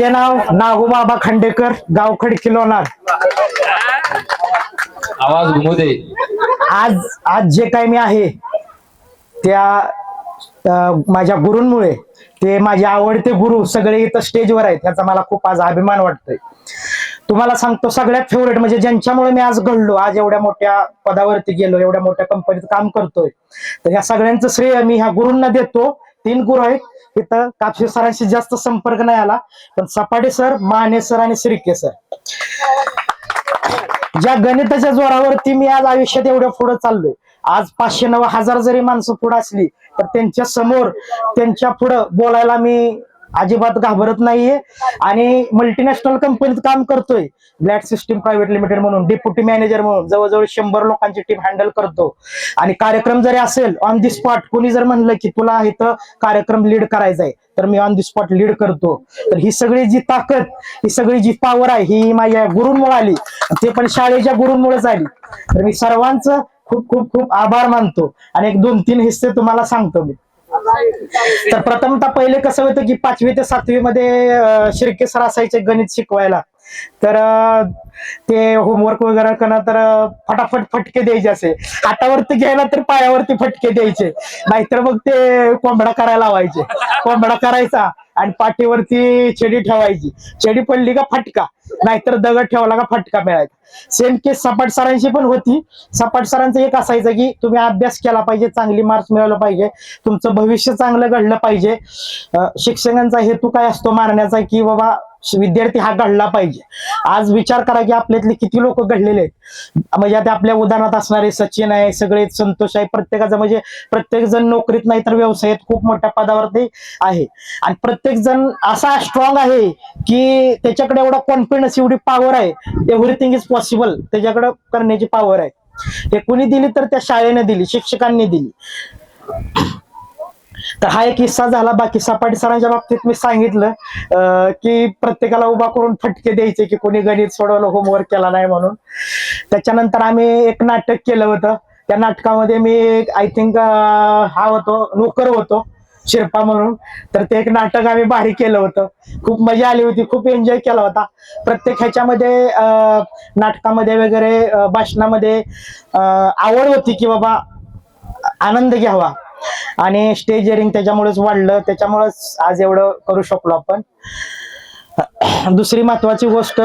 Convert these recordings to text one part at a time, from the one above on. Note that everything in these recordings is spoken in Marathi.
माझे नाव नागोबाबा खांडेकर गाव खडकी लोणार आवाज घुमू दे. आज आज जे काही मी आहे त्या अं, माझ्या गुरूंमुळे ते माझे आवडते गुरु सगळे इथं स्टेजवर आहेत याचा मला खूप आज अभिमान वाटतोय. तुम्हाला सांगतो सगळ्यात फेवरेट म्हणजे ज्यांच्यामुळे मी आज घडलो आज एवढ्या मोठ्या पदावरती गेलो एवढ्या मोठ्या कंपनीत काम करतोय तर या सगळ्यांचं श्रेय मी ह्या गुरूंना देतो. तीन गुरु आहेत. इथं कापशी सरांशी जास्त संपर्क नाही आला. पण सपाटे सर माने सर आणि श्रीके सर. ज्या गणिताच्या जोरावरती मी आज आयुष्यात एवढ्या पुढे चाललोय. आज पाचशे नऊ हजार जरी माणसं पुढे असली तर त्यांच्यासमोर त्यांच्या पुढं बोलायला मी अजिबात घाबरत नाहीये. आणि मल्टीनॅशनल कंपनीत काम करतोय. ब्लॅड सिस्टीम प्रायव्हेट लिमिटेड म्हणून डेप्युटी मॅनेजर म्हणून जवळजवळ शंभर लोकांची टीम हँडल करतो. आणि कार्यक्रम जरी असेल ऑन दी स्पॉट कोणी जर म्हणलं की तुला इथं कार्यक्रम लीड करायचा आहे तर मी ऑन दी स्पॉट लीड करतो. तर ही सगळी जी ताकद ही सगळी जी पॉवर आहे ही माझ्या गुरुंमुळे आली. ते पण शाळेच्या गुरूंमुळेच आली. तर मी सर्वांचं खूप खूप खूप आभार मानतो. आणि एक दोन तीन हिस्से तुम्हाला सांगतो मी. तर प्रथमतः पहिले कसं होतं की पाचवी ते सातवी मध्ये अं, शिर्के सर असायचे गणित शिकवायला. तर ते होमवर्क वगैरे करणार तर फटाफट फटके द्यायचे असे. हातावरती घ्यायला तर पायावरती फटके द्यायचे. नाहीतर मग ते कोंबडा करायला लावायचे. कोंबडा करायचा. आणि पाठीवरती छेडी ठेवायची. छेडी पडली का फटका. नाहीतर दगड ठेवला का फटका मिळायचा. सेम केस सपाट सरांची पण होती. सपाट सरांचं एक असायचं की तुम्ही अभ्यास केला पाहिजे चांगली मार्क्स मिळवलं पाहिजे. तुमचं भविष्य चांगलं घडलं पाहिजे. शिक्षकांचा हेतू काय असतो मारण्याचा की बाबा विद्यार्थी हा घडला पाहिजे. आज विचार करा की आपल्यातले किती लोक घडलेले आहेत. म्हणजे आता आपल्या उदाहरणात असणारे सचिन आहे सगळे संतोष आहे. प्रत्येकाचं म्हणजे प्रत्येक जण नोकरीत नाही तर व्यवसायात खूप मोठ्या पदावरती आहे. आणि प्रत्येक जण असा स्ट्रॉंग आहे की त्याच्याकडे एवढा कॉन्फिडन्स एवढी पॉवर आहे. एव्हरीथिंग इज पॉसिबल त्याच्याकडे करण्याची पॉवर आहे. हे कुणी दिली तर त्या शाळेने दिली शिक्षकांनी दिली. तर हा एक किस्सा झाला. बाकी सपाटी सरांच्या बाबतीत मी सांगितलं की प्रत्येकाला उभा करून फटके द्यायचे की कोणी गणित सोडवलं होमवर्क केला नाही म्हणून. त्याच्यानंतर आम्ही एक नाटक केलं होतं. त्या नाटकामध्ये मी आय थिंक हा होतो नोकर होतो शिरपा म्हणून. तर ते एक नाटक आम्ही भारी केलं होतं. खूप मजा आली होती खूप एन्जॉय केला होता. प्रत्येक ह्याच्यामध्ये नाटकामध्ये वगैरे भाषणामध्ये आवड होती की बाबा आनंद घ्यावा. आणि स्टेज एअरिंग त्याच्यामुळेच वाढलं. त्याच्यामुळेच आज एवढं करू शकलो आपण. दुसरी महत्वाची गोष्ट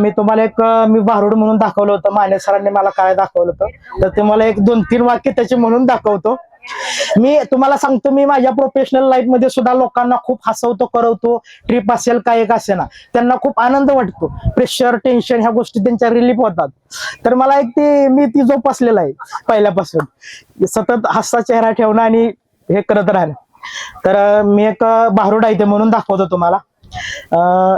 मी तुम्हाला एक मी भारूड म्हणून दाखवलं होतं. माने सरांनी मला काय दाखवलं होतं? तर तुम्हाला एक दोन तीन वाक्य त्याचे म्हणून दाखवतो. मी तुम्हाला सांगतो मी माझ्या प्रोफेशनल लाईफमध्ये सुद्धा लोकांना खूप हसवतो करवतो. ट्रिप असेल काय एक असे ना त्यांना खूप आनंद वाटतो. प्रेशर टेन्शन ह्या गोष्टी त्यांच्या रिलीफ होतात. तर मला एक ते मी ती जोपासलेला आहे पहिल्यापासून. सतत हसता चेहरा ठेवणं आणि हे करत राहिलं. तर मी एक अं, आहे ते म्हणून दाखवतो तुम्हाला.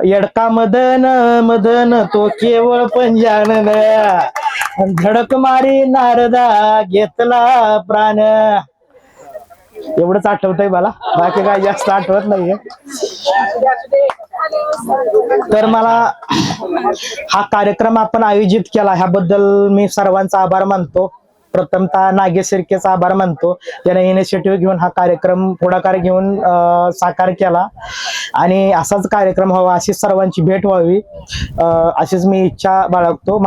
येडका मदन मदन तो केवळ पंजान धडक मारी नारदा घेतला प्राण. एवढंच आठवतंय मला. बाकी काय जास्त आठवत नाहीये. तर मला हा कार्यक्रम आपण आयोजित केला. ह्याबद्दल मी सर्वांचा आभार मानतो. प्रथमतः नागेश शिर्केचा आभार मानतो. ज्याने इनिशिएटिव्ह घेऊन हा कार्यक्रम पुढाकार घेऊन अं, साकार केला. आणि असाच कार्यक्रम व्हावा अशी सर्वांची भेट व्हावी. अं, अशीच मी इच्छा बाळगतो.